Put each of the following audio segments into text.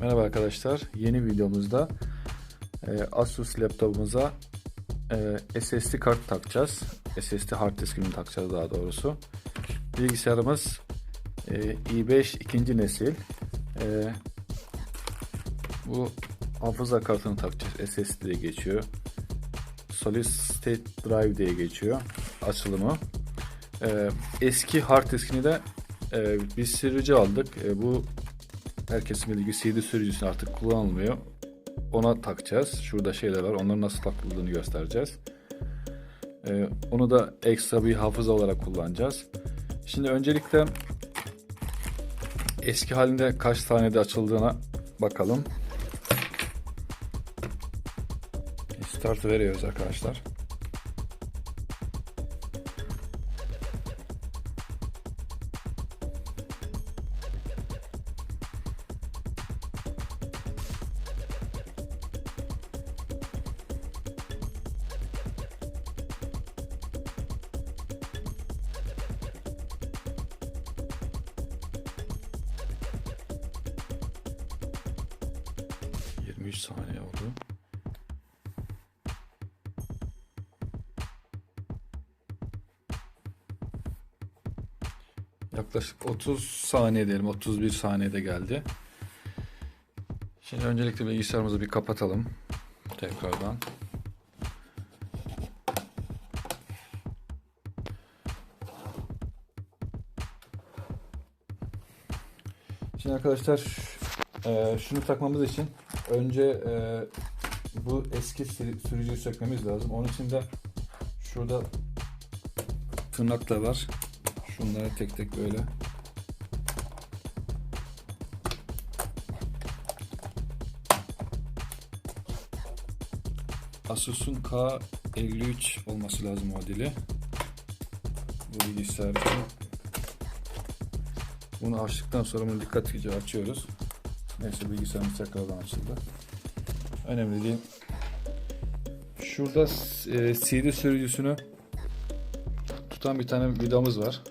Merhaba arkadaşlar. Yeni videomuzda e, Asus laptopumuza e, SSD kart takacağız. SSD hard diskini takacağız daha doğrusu. Bilgisayarımız e, i5 ikinci nesil. Bu hafıza kartını takacağız. SSD diye geçiyor. Solid State Drive diye geçiyor açılımı. Eski hard diskini de bir sürücü aldık. Bu herkesin bildiği CD sürücüsü artık kullanılmıyor. Ona takacağız. Şurada şeyler var. Onların nasıl takıldığını göstereceğiz. Ee, onu da ekstra bir hafıza olarak kullanacağız. Şimdi öncelikle eski halinde kaç saniyede açıldığına bakalım. Start veriyoruz arkadaşlar. ...23 saniye oldu. Yaklaşık 30 saniye diyelim. 31 saniyede geldi. Şimdi öncelikle bilgisayarımızı bir kapatalım. Tekrardan. Şimdi arkadaşlar şunu takmamız için önce e, bu eski sürü- sürücüyü sökmemiz lazım. Onun için de şurada tırnak da var. Şunları tek tek böyle Asus'un K53 olması lazım modeli. Bu bilgisayar için. Bunu açtıktan sonra bunu dikkatlice açıyoruz. Neyse bilgisayarımız tekrardan açıldı. Önemli değil. Şurada e, CD sürücüsünü tutan bir tane vidamız var.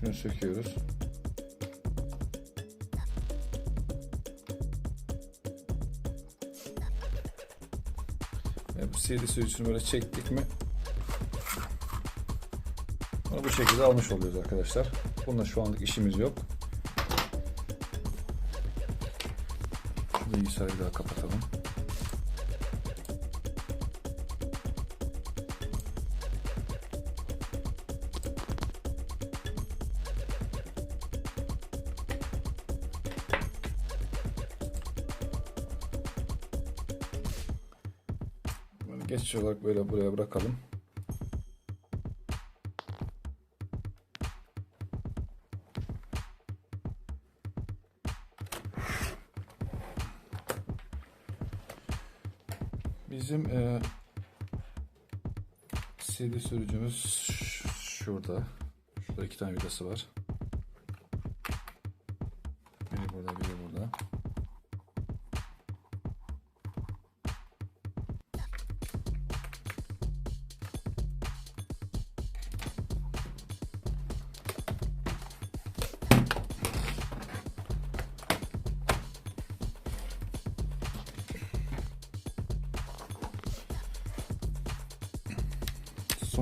Şunu söküyoruz. Ve bu CD sürücüsünü böyle çektik mi bunu bu şekilde almış oluyoruz arkadaşlar. Bununla şu anlık işimiz yok. Bilgisayarı daha kapatalım. Geçici olarak böyle buraya bırakalım. Bizim e, CD sürücümüz şurada. Şurada iki tane vidası var.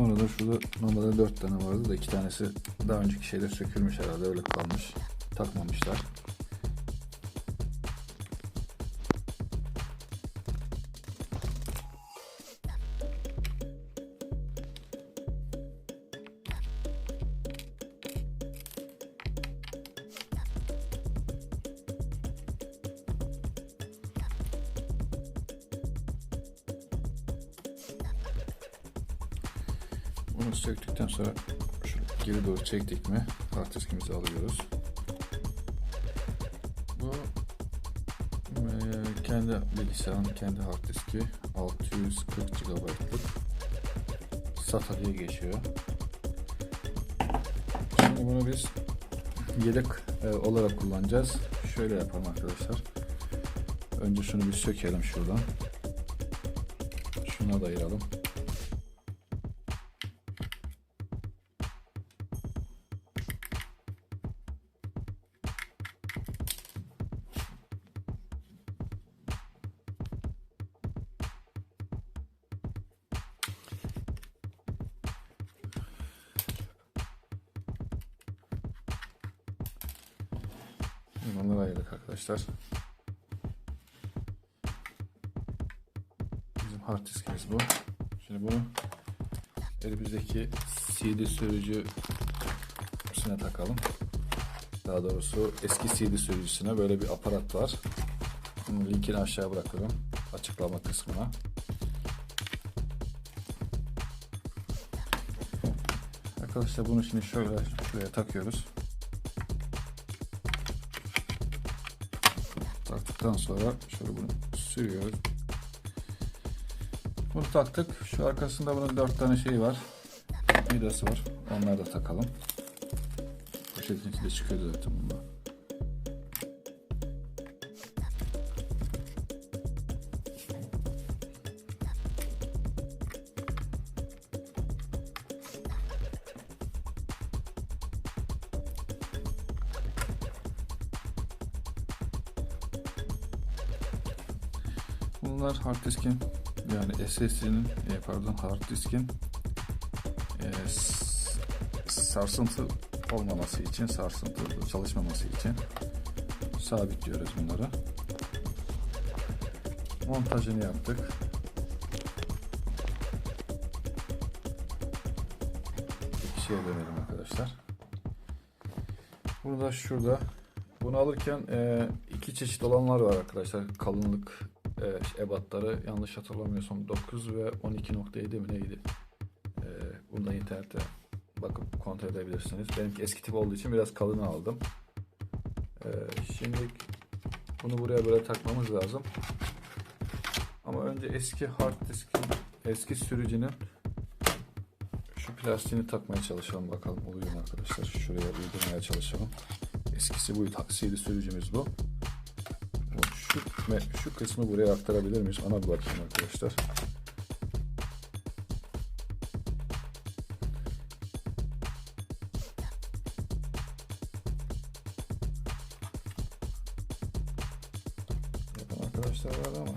Sonra da şurada normalde dört tane vardı da iki tanesi daha önceki şeyde sökülmüş herhalde öyle kalmış. Takmamışlar. Bunu söktükten sonra geri doğru çektik mi hard diskimizi alıyoruz. Bu eee, kendi bilgisayarın kendi hard diski 640 GB'lık SATA diye geçiyor. Şimdi bunu biz yedek e, olarak kullanacağız. Şöyle yapalım arkadaşlar. Önce şunu bir sökelim şuradan. Şuna da ayıralım. Arkadaşlar. Bizim hard diskimiz bu. Şimdi bunu elimizdeki CD sürücüsüne takalım. Daha doğrusu eski CD sürücüsüne böyle bir aparat var. Bunun linkini aşağı bırakıyorum açıklama kısmına. Arkadaşlar bunu şimdi şöyle şuraya takıyoruz. Taktıktan sonra şöyle bunu sürüyoruz. Bunu taktık. Şu arkasında bunun dört tane şey var. Vidası var. Onları da takalım. Poşetin içinde çıkıyordu zaten bunlar. Hard diskin yani SSD'nin e, pardon hard diskin e, sarsıntı olmaması için sarsıntı çalışmaması için sabitliyoruz bunları. Montajını yaptık. İkiye dönelim arkadaşlar. Bunu da şurada. Bunu alırken e, iki çeşit olanlar var arkadaşlar. Kalınlık e, ebatları yanlış hatırlamıyorsam 9 ve 12.7 mi neydi? E, bunu da internette bakıp kontrol edebilirsiniz. Benimki eski tip olduğu için biraz kalını aldım. E, şimdi bunu buraya böyle takmamız lazım. Ama önce eski hard diskin, eski sürücünün şu plastiğini takmaya çalışalım bakalım oluyor mu arkadaşlar. Şuraya uydurmaya çalışalım. Eskisi bu taksiyeli sürücümüz bu. Me- şu kısmı buraya aktarabilir miyiz? Ona bir bakayım arkadaşlar. Arkadaşlar var ama.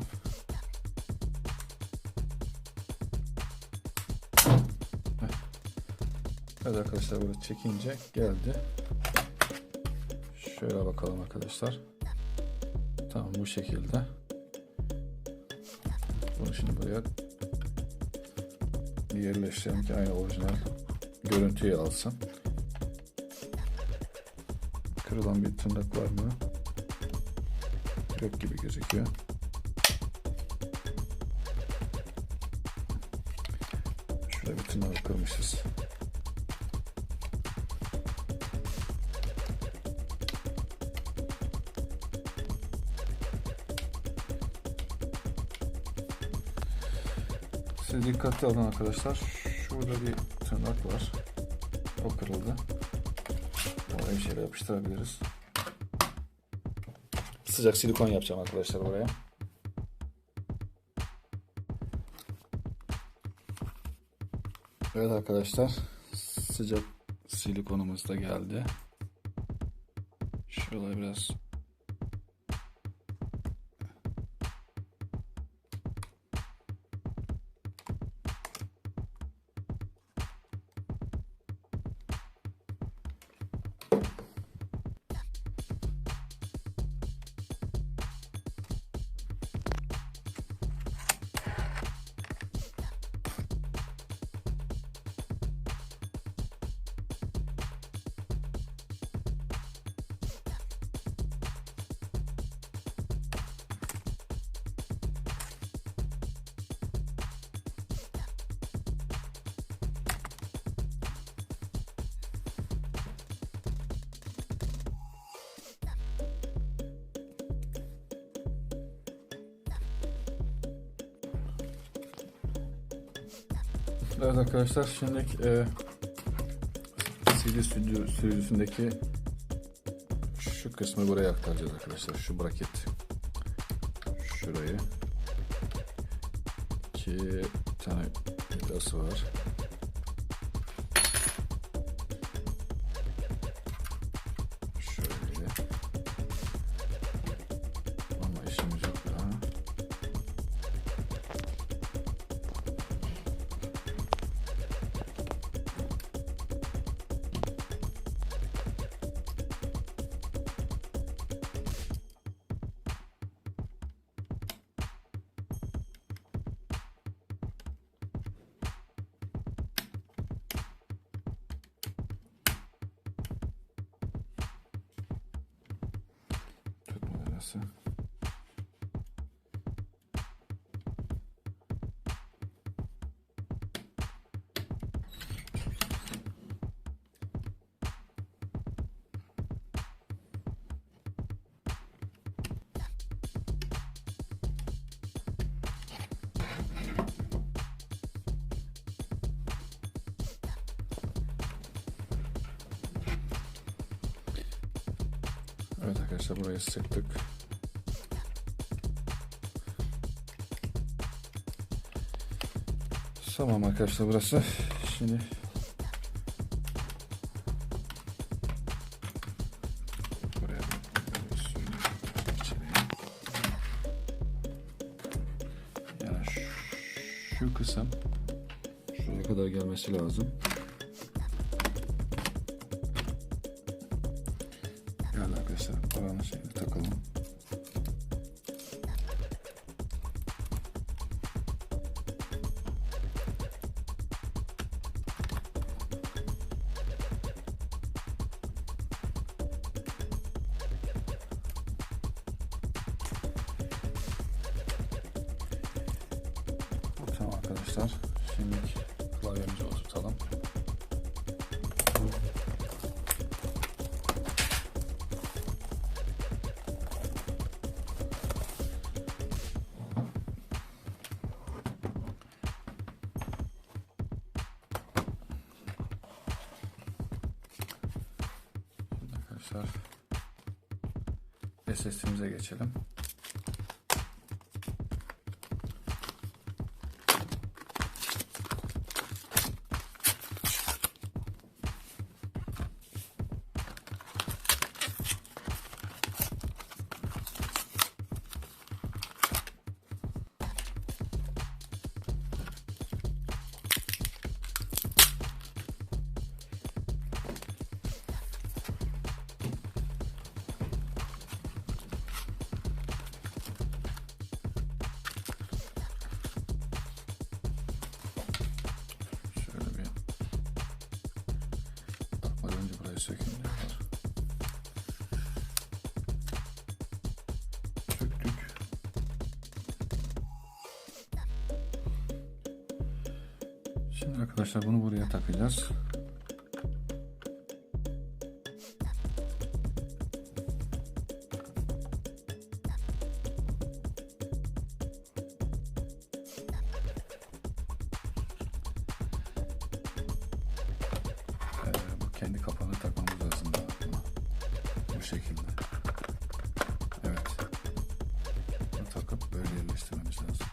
Evet arkadaşlar böyle çekince geldi. Şöyle bakalım arkadaşlar. Tamam bu şekilde. Bunu şimdi buraya yerleştirelim ki aynı orijinal görüntüyü alsın. Kırılan bir tırnak var mı? Yok gibi gözüküyor. Şurada bir tırnağı kırmışız. Dikkatli olun arkadaşlar. Şurada bir tırnak var. O kırıldı. Oraya bir şeyler yapıştırabiliriz. Sıcak silikon yapacağım arkadaşlar oraya. Evet arkadaşlar. Sıcak silikonumuz da geldi. Şurada biraz Evet arkadaşlar şimdi e, CD sürücü, sürücüsündeki şu kısmı buraya aktaracağız arkadaşlar. Şu braket. Şurayı. İki tane vidası var. Burası. Evet arkadaşlar burayı sıktık. Tamam arkadaşlar burası. Şimdi. Yani şu kısım şuraya kadar gelmesi lazım. Arkadaşlar. Şimdi klavyemizi oturtalım. Arkadaşlar SSD'mize geçelim. Şimdi arkadaşlar bunu buraya takacağız. Ee, bu kendi kapağını takmamız lazım. Bu şekilde. Evet. Bunu takıp böyle yerleştirmemiz lazım.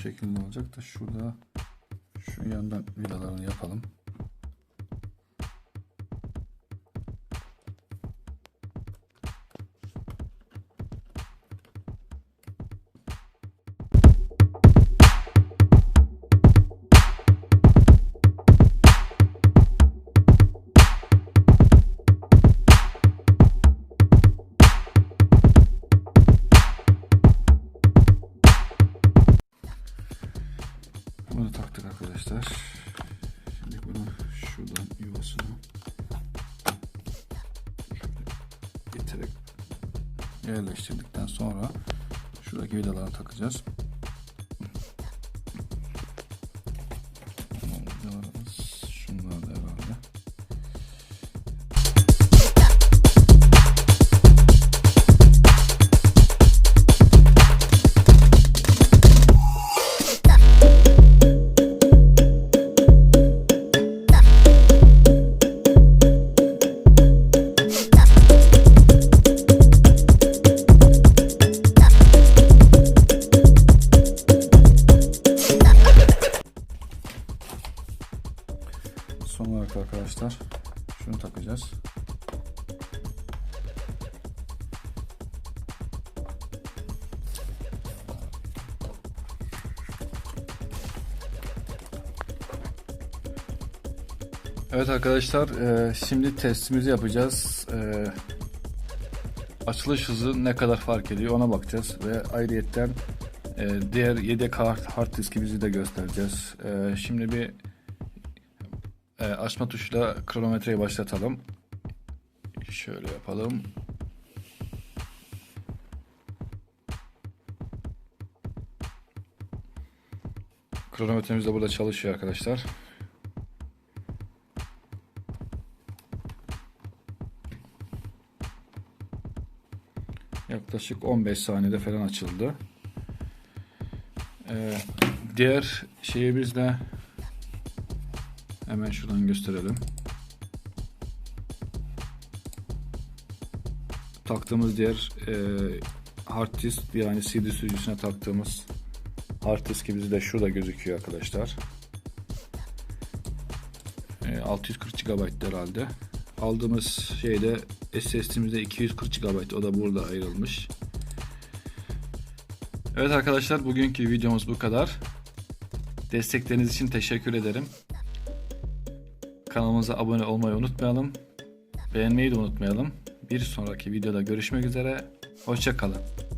Şekilde olacak da şurada şu yandan vidalarını yapalım. Yerleştirdikten sonra şuradaki vidaları takacağız. Evet arkadaşlar e, şimdi testimizi yapacağız. E, açılış hızı ne kadar fark ediyor ona bakacağız ve ayrıyetten e, diğer yedek hard, hard diskimizi de göstereceğiz. E, şimdi bir e, açma tuşuyla kronometreyi başlatalım. Şöyle yapalım. Kronometremiz de burada çalışıyor arkadaşlar. Yaklaşık 15 saniyede falan açıldı. Ee, diğer şeyimiz de hemen şuradan gösterelim. Taktığımız diğer e, hard disk yani CD sürücüsüne taktığımız hard diskimiz de şurada gözüküyor arkadaşlar. E, 640 GB herhalde. Aldığımız şeyde SSD'mizde 240 GB o da burada ayrılmış. Evet arkadaşlar bugünkü videomuz bu kadar. Destekleriniz için teşekkür ederim. Kanalımıza abone olmayı unutmayalım. Beğenmeyi de unutmayalım. Bir sonraki videoda görüşmek üzere. Hoşçakalın.